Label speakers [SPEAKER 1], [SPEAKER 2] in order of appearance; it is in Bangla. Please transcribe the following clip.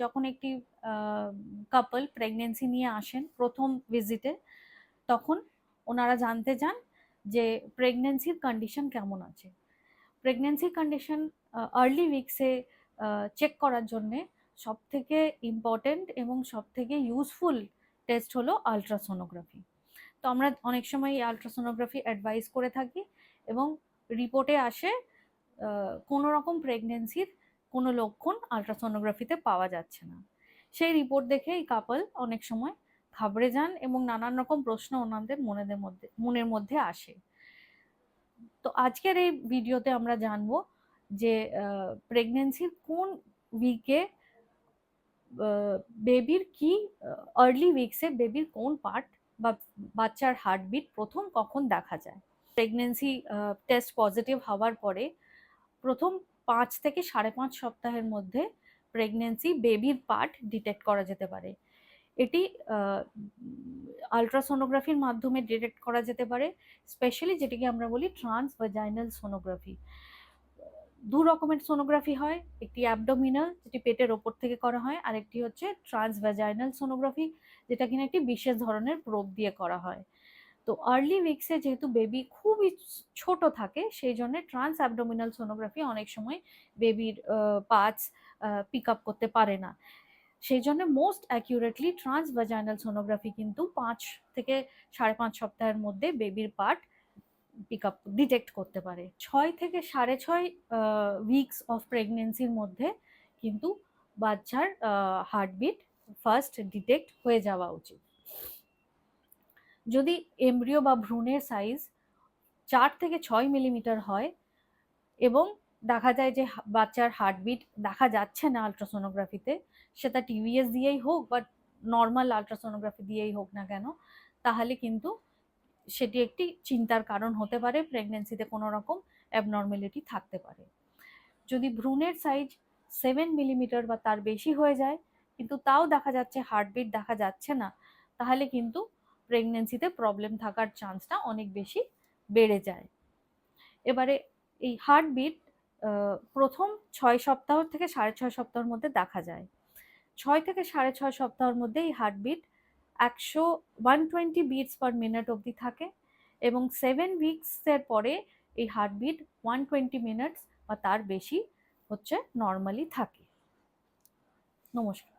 [SPEAKER 1] যখন একটি কাপল প্রেগনেন্সি নিয়ে আসেন প্রথম ভিজিটে তখন ওনারা জানতে চান যে প্রেগনেন্সির কন্ডিশন কেমন আছে। প্রেগনেন্সির কন্ডিশন আর্লি উইকসে চেক করার জন্যে সব থেকে ইম্পর্টেন্ট এবং সব থেকে ইউজফুল টেস্ট হলো আলট্রাসোনোগ্রাফি তো আমরা অনেক সময় এই আলট্রাসোনোগ্রাফি অ্যাডভাইস করে থাকি এবং রিপোর্টে আসে কোনো রকম প্রেগনেন্সির কোনো লক্ষণ আলট্রাসোনোগ্রাফিতে পাওয়া যাচ্ছে না। সেই রিপোর্ট দেখে এই কাপল অনেক সময় ঘাবড়ে যান এবং নানান রকম প্রশ্ন ওনাদের মনেদের মধ্যে, মনের মধ্যে আসে। তো আজকের এই ভিডিওতে আমরা জানব যে প্রেগনেন্সির কোন উইকে বেবির কি আর্লি উইকসে বেবির কোন পার্ট বা বাচ্চার হার্টবিট প্রথম কখন দেখা যায়? প্রেগনেন্সি টেস্ট পজিটিভ হওয়ার পরে প্রথম পাঁচ থেকে সাড়ে পাঁচ সপ্তাহের মধ্যে প্রেগনেন্সি বেবির পার্ট ডিটেক্ট করা যেতে পারে। এটি আলট্রাসোনোগ্রাফির মাধ্যমে ডিটেক্ট করা যেতে পারে স্পেশালি যেটিকে আমরা বলি ট্রান্স ভাজাইনাল সোনোগ্রাফি দু রকমের সোনোগ্রাফি হয়, একটি অ্যাবডোমিনাল যেটি পেটের ওপর থেকে করা হয় আর একটি হচ্ছে ট্রান্স ভ্যাজাইনাল সোনোগ্রাফি যেটা কিনা একটি বিশেষ ধরনের প্রোব দিয়ে করা হয়। তো আর্লি উইকসে যেহেতু বেবি খুবই ছোট থাকে, সেই জন্য ট্রান্স অ্যাবডোমিনাল সোনোগ্রাফি অনেক সময় বেবির পার্টস পিক আপ করতে পারে না। সেই জন্য most accurately transvaginal sonography কিন্তু পাঁচ থেকে সাড়ে পাঁচ সপ্তাহের মধ্যে বেবির পার্ট পিক আপ ডিটেক্ট করতে পারে। ছয় থেকে সাড়ে ছয় উইকস অফ প্রেগনেন্সির মধ্যে কিন্তু বাচ্চার হার্টবিট ফার্স্ট ডিটেক্ট হয়ে যাওয়া উচিত। যদি এমব্রিও বা ভ্রূণের সাইজ চার থেকে ছয় মিলিমিটার হয় এবং দেখা যায় যে বাচ্চার হার্টবিট দেখা যাচ্ছে না আলট্রাসোনোগ্রাফিতে সেটা টিভিএস দিয়েই হোক বা নর্মাল আলট্রাসোনোগ্রাফি দিয়েই হোক না কেন, তাহলে কিন্তু সেটি একটি চিন্তার কারণ হতে পারে প্রেগনেন্সিতে কোনো রকম অ্যাবনর্মালিটি থাকতে পারে। যদি ভ্রূণের সাইজ সেভেন মিলিমিটার বা তার বেশি হয়ে যায়, কিন্তু তাও দেখা যাচ্ছে হার্টবিট দেখা যাচ্ছে না, তাহলে কিন্তু প্রেগনেন্সিতে প্রবলেম থাকার চান্সটা অনেক বেশি বেড়ে যায়। এবারে এই হার্টবিট প্রথম ছয় সপ্তাহ থেকে সাড়ে ছয় সপ্তাহের মধ্যে দেখা যায়। ছয় থেকে সাড়ে ছয় সপ্তাহের মধ্যে এই হার্টবিট একশো one twenty beats per minute অবধি থাকে এবং সেভেন উইকসের পরে এই হার্টবিট ওয়ান টোয়েন্টি মিনিটস বা তার বেশি হচ্ছে নর্মালি থাকে। নমস্কার।